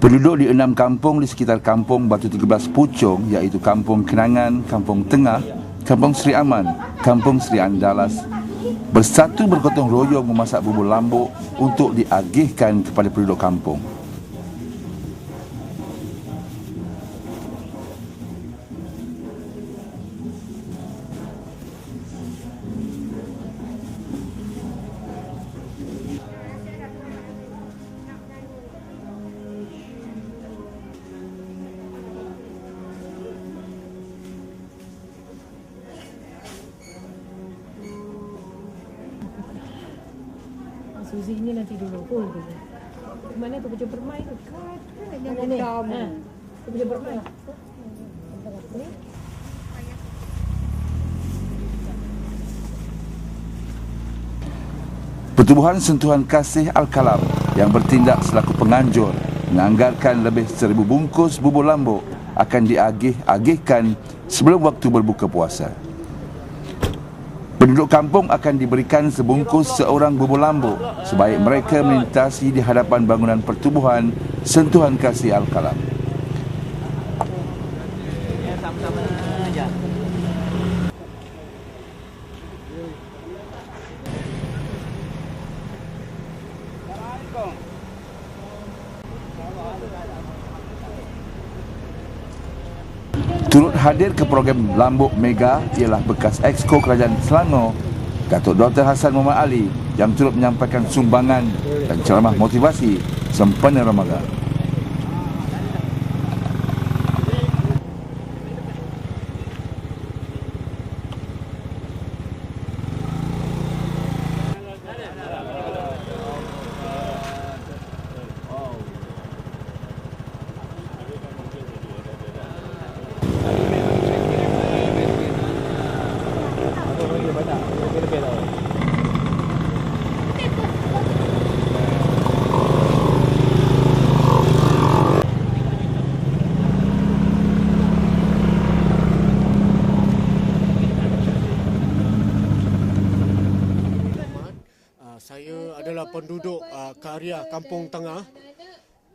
Penduduk di enam kampung di sekitar kampung Batu 13 Pucung iaitu Kampung Kenangan, Kampung Tengah, Kampung Sri Aman, Kampung Sri Andalas bersatu bergotong royong memasak bubur lambuk untuk diagihkan kepada penduduk kampung. Suzy ni nanti dulu pun tu. Mana tu kerja permai tu? Yang ni. Ha. Tu kerja permai. Pertubuhan Sentuhan Kasih Al-Kalam yang bertindak selaku penganjur menganggarkan lebih seribu bungkus bubur lambuk akan diagih-agihkan sebelum waktu berbuka puasa. Penduduk kampung akan diberikan sebungkus seorang bubur lambuk sebaik mereka melintasi di hadapan bangunan pertubuhan Sentuhan Kasih Al-Kalam. Turut hadir ke program Lambuk Mega ialah bekas Exco Kerajaan Selangor, Datuk Dr. Hassan Muhammad Ali yang turut menyampaikan sumbangan dan ceramah motivasi sempena Ramadan. Uh, saya adalah penduduk uh, karya Kampung Tengah.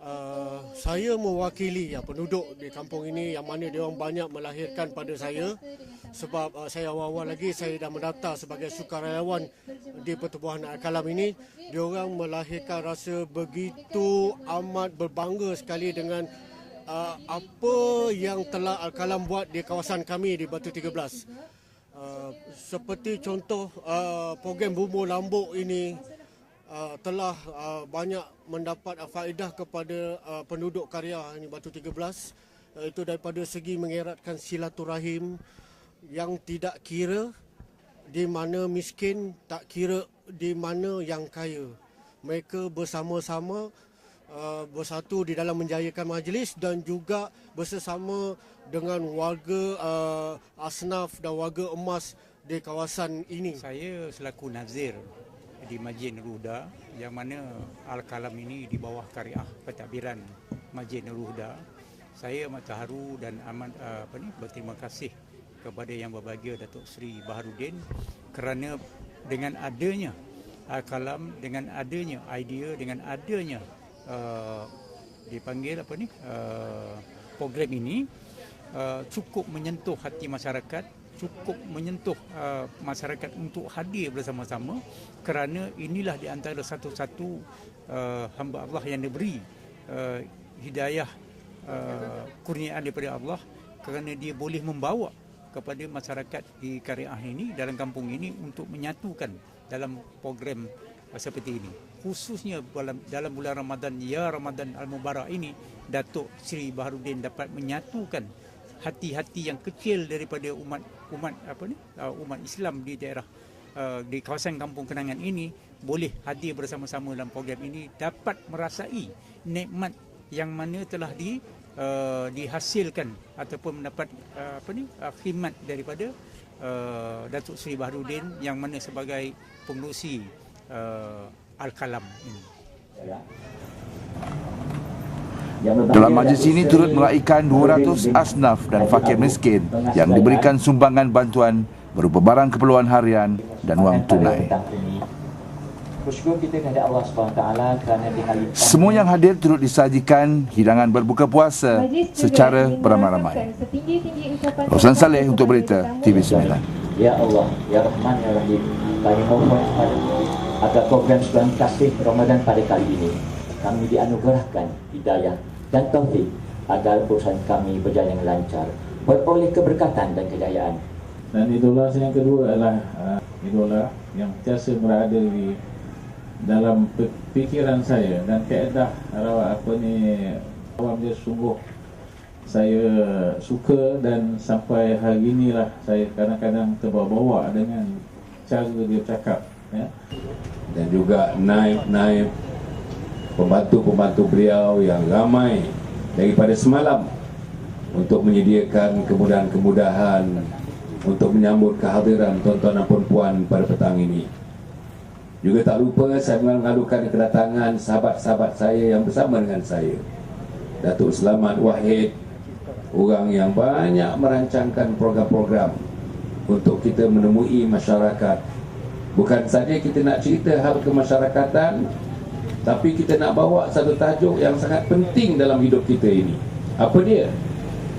Uh, saya mewakili ya, penduduk di kampung ini yang mana dia orang banyak melahirkan pada saya. Sebab uh, saya awal-awal lagi saya dah mendaftar sebagai sukarelawan di Pertubuhan Al-Kalam ini. Dia orang melahirkan rasa begitu amat berbangga sekali dengan uh, apa yang telah Al-Kalam buat di kawasan kami di Batu 13 Uh, seperti contoh uh, program Bumbu Lambuk ini uh, telah uh, banyak mendapat uh, faedah kepada uh, penduduk karya ini Batu 13 uh, itu daripada segi mengeratkan silaturahim yang tidak kira di mana miskin tak kira di mana yang kaya mereka bersama-sama uh, bersatu di dalam menjayakan majlis dan juga bersama dengan warga uh, asnaf dan warga emas di kawasan ini. Saya selaku Nazir di Masjid Ruda yang mana Al-Kalam ini di bawah Kariah Pentadbiran Masjid Ruda. Saya amat terharu dan amat uh, apa ni berterima kasih kepada yang berbahagia Datuk Seri Baharudin kerana dengan adanya Al-Kalam dengan adanya idea dengan adanya uh, dipanggil apa ni uh, program ini uh, cukup menyentuh hati masyarakat cukup menyentuh uh, masyarakat untuk hadir bersama-sama kerana inilah di antara satu-satu uh, hamba Allah yang diberi uh, hidayah uh, kurniaan daripada Allah kerana dia boleh membawa kepada masyarakat di Kariah ini dalam kampung ini untuk menyatukan dalam program uh, seperti ini. Khususnya dalam, dalam bulan Ramadan ya Ramadan Al-Mubarak ini Datuk Seri Baharudin dapat menyatukan hati-hati yang kecil daripada umat umat apa ni? Uh, umat Islam di daerah uh, di kawasan Kampung Kenangan ini boleh hadir bersama-sama dalam program ini dapat merasai nikmat yang mana telah di uh, dihasilkan ataupun mendapat uh, apa ni? Khidmat daripada uh, Datuk Seri Baharudin yang mana sebagai pengurusi uh, Al-Kalam ini. Dalam majlis ini turut meraihkan 200 asnaf dan fakir miskin yang diberikan sumbangan bantuan berupa barang keperluan harian dan wang tunai. Bersyukur kita kepada Allah SWT kerana di hari Semua yang hadir turut disajikan hidangan berbuka puasa secara beramai-ramai. Rosan Saleh untuk berita TV9. Ya Allah, Ya Rahman, Ya Rahim Kami mohon kepadamu agar program Sebulan Kasih Ramadan pada kali ini kami dianugerahkan hidayah dan taufik agar urusan kami berjalan dengan lancar beroleh keberkatan dan kejayaan Dan idola saya yang kedua adalah uh, idola yang sentiasa berada di dalam fikiran saya dan kaedah rawat apa ni awam dia sungguh saya suka dan sampai hari inilah saya kadang-kadang terbawa-bawa dengan cara dia bercakap ya. dan juga naib-naib pembantu-pembantu beliau yang ramai daripada semalam untuk menyediakan kemudahan-kemudahan untuk menyambut kehadiran tuan-tuan dan puan pada petang ini. Juga tak lupa saya mengadukan kedatangan sahabat-sahabat saya yang bersama dengan saya. Datuk Selamat Wahid, orang yang banyak merancangkan program-program untuk kita menemui masyarakat. Bukan saja kita nak cerita hal kemasyarakatan, tapi kita nak bawa satu tajuk yang sangat penting dalam hidup kita ini. Apa dia?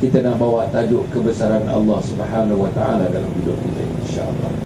Kita nak bawa tajuk kebesaran Allah Subhanahu Wa Taala dalam hidup kita insya-Allah.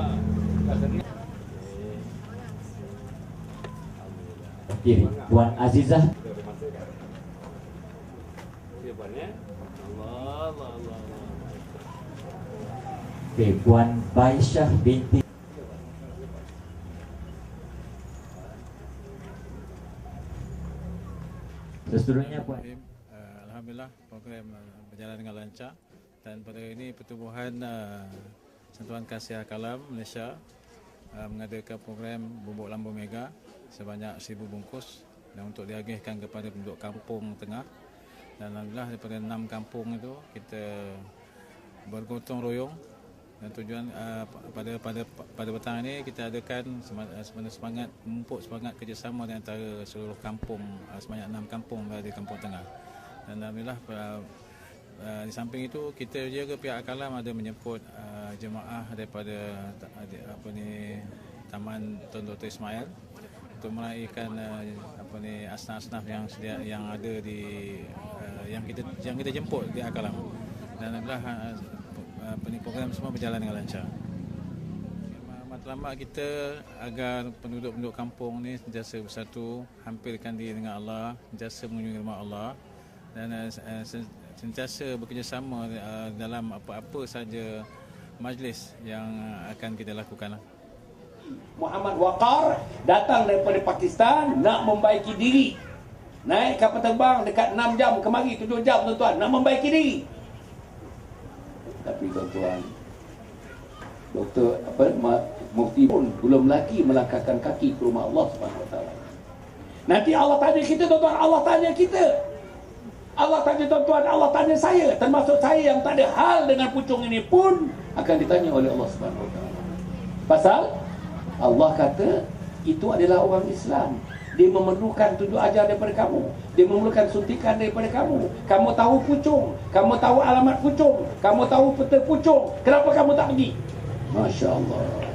Okey, Puan Azizah. Okey, Puan Baisyah binti Seterusnya Puan. Alhamdulillah program uh, berjalan dengan lancar. Dan pada hari ini Pertubuhan uh, Sentuhan Kasih Kalam Malaysia mengadakan program bubuk lambu mega sebanyak 1000 bungkus dan untuk diagihkan kepada penduduk kampung tengah. Dan Alhamdulillah daripada enam kampung itu kita bergotong royong. Dan tujuan uh, pada pada pada petang ini kita adakan semangat, semangat memupuk semangat kerjasama di antara seluruh kampung uh, sebanyak enam kampung di kampung tengah. Dan alhamdulillah uh, uh, di samping itu kita juga pihak Akalam ada menjemput uh, jemaah daripada apa ni Taman Tun Dr Ismail. Untuk meraihkan uh, apa ni asnaf-asnaf yang sedia, yang ada di uh, yang kita yang kita jemput di Akalam dan alhamdulillah apa ni program semua berjalan dengan lancar. Matlamat kita agar penduduk-penduduk kampung ni sentiasa bersatu, hampirkan diri dengan Allah, sentiasa mengunjungi rumah Allah. Dan uh, sentiasa bekerjasama uh, dalam apa-apa saja majlis yang akan kita lakukan. Lah. Muhammad Waqar datang daripada Pakistan nak membaiki diri. Naik kapal terbang dekat 6 jam kemari 7 jam tuan-tuan nak membaiki diri. Tapi tuan-tuan Doktor apa mufti pun belum lagi melangkahkan kaki ke rumah Allah Subhanahu. Nanti Allah tanya kita tuan-tuan, Allah tanya kita. Allah tanya tuan-tuan, Allah tanya saya, termasuk saya yang tak ada hal dengan pucung ini pun akan ditanya oleh Allah Subhanahu Wa Taala. Pasal Allah kata itu adalah orang Islam. Dia memerlukan tunjuk ajar daripada kamu. Dia memerlukan suntikan daripada kamu. Kamu tahu pucung. Kamu tahu alamat pucung. Kamu tahu peta pucung. Kenapa kamu tak pergi? Masya Allah.